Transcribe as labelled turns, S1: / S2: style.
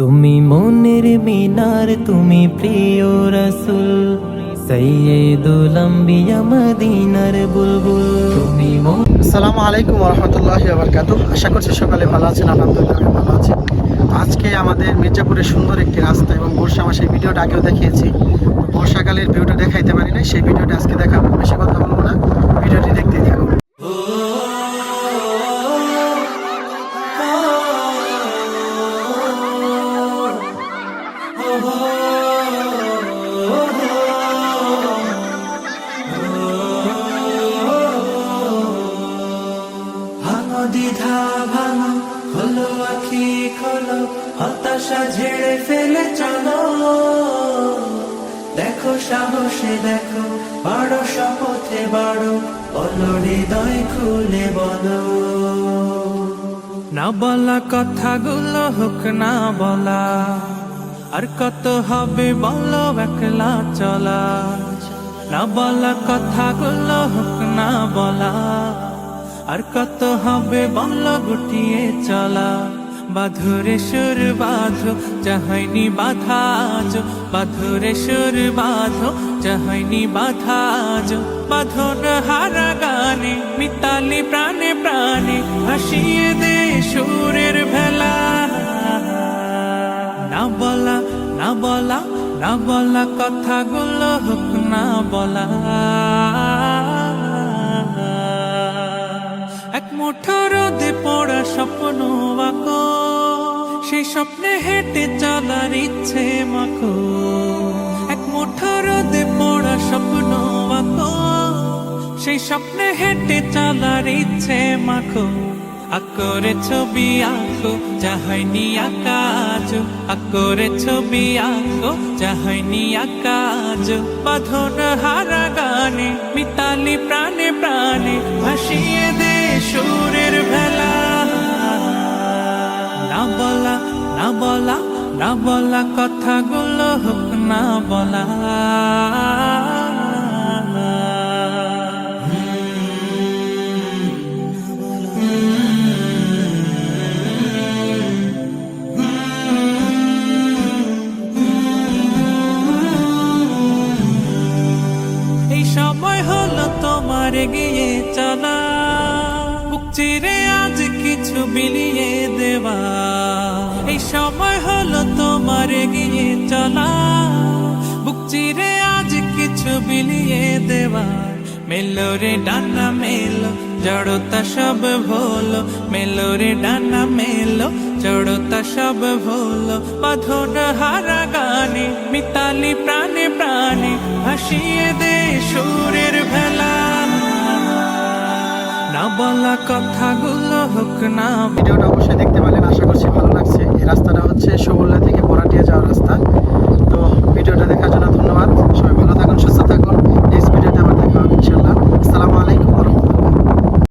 S1: তুমি মনের মিনার, তুমি প্রিয় রসুল।
S2: আসসালামু আলাইকুম রহমতুল্লাহ বারকাতু আশা করছি সকালে ভালো আছেন, আলহামদুলিল্লাহ ভালো আছি। আজকে আমাদের মির্জাপুরের সুন্দর একটি রাস্তা এবং বর্ষা মাসের ভিডিওটা আগেও দেখিয়েছি। বর্ষাকালের ভিডিওটা দেখাইতে পারি না সেই ভিডিওটা আজকে দেখাবো। বেশি কথা বলব না, ভিডিওটি দেখতে থাকুন।
S3: দ্বিধা ভাঙো, খোলো আখি, খোলো, হতাশা ঝেড়ে ফেলে চলো। দেখো সাহসে দেখো, বড় শপথে বড়, বলো হৃদয় খুলে বলো। না বলা কথাগুলো হোক, না বলা, আর কত হবে বলো একলা চলা। না বলা কথাগুলো হোক, না বলা আর কত হবে বল গুটিয়ে চলা? বাধুরে সুর বাঁধো যাহাইনি বাধা আজ। বাধুরে সুর বাঁধো যাহাইনি বাধা আজ। বাঁধন হারা গানে, মিতালি প্রাণে প্রাণে ভাসিয়ে দে সুরের ভেলা। না বলা না বলা না বলা কথাগুলো হোক না বলা। মুঠো রোদে পড়া স্বপ্ন আঁকো সেই স্বপ্নে হেঁটে চলার ইচ্ছে মাখো এক মুঠো রোদে পড়া স্বপ্ন আঁকো সেই স্বপ্নে হেঁটে চলার ইচ্ছে মাখো আকরে ছবি আঁকো, যাহাইনি আকাজ আকরে ছবি আঁকো, যাহাইনি আকাজ বাঁধন হারা গানে, মিতালি প্রাণে প্রাণে বলা, না বলা কথাগুলো হোক, না বলা। সময় হলো তোমার গিয়ে চলা। বুক চিরে আজ কিছু বিলিয়ে দেওয়া। সময় হলো তোমার গিয়ে চলা। বুক চিরে আজ কিছু বিলিয়ে দেওয়া। মেলো রে ডানা, মেলো জড়তা সব ভোলো মেলো রে ডানা, মেলো জড়তা সব ভোলো বাঁধন হারা গানে, মিতালি প্রাণে প্রাণে ভাসিয়ে দে সুরের ভেলা। না বলা কথাগুলো হোক না।
S2: ভিডিওটা অবশ্যই রাস্তাটা হচ্ছে সবল্লা থেকে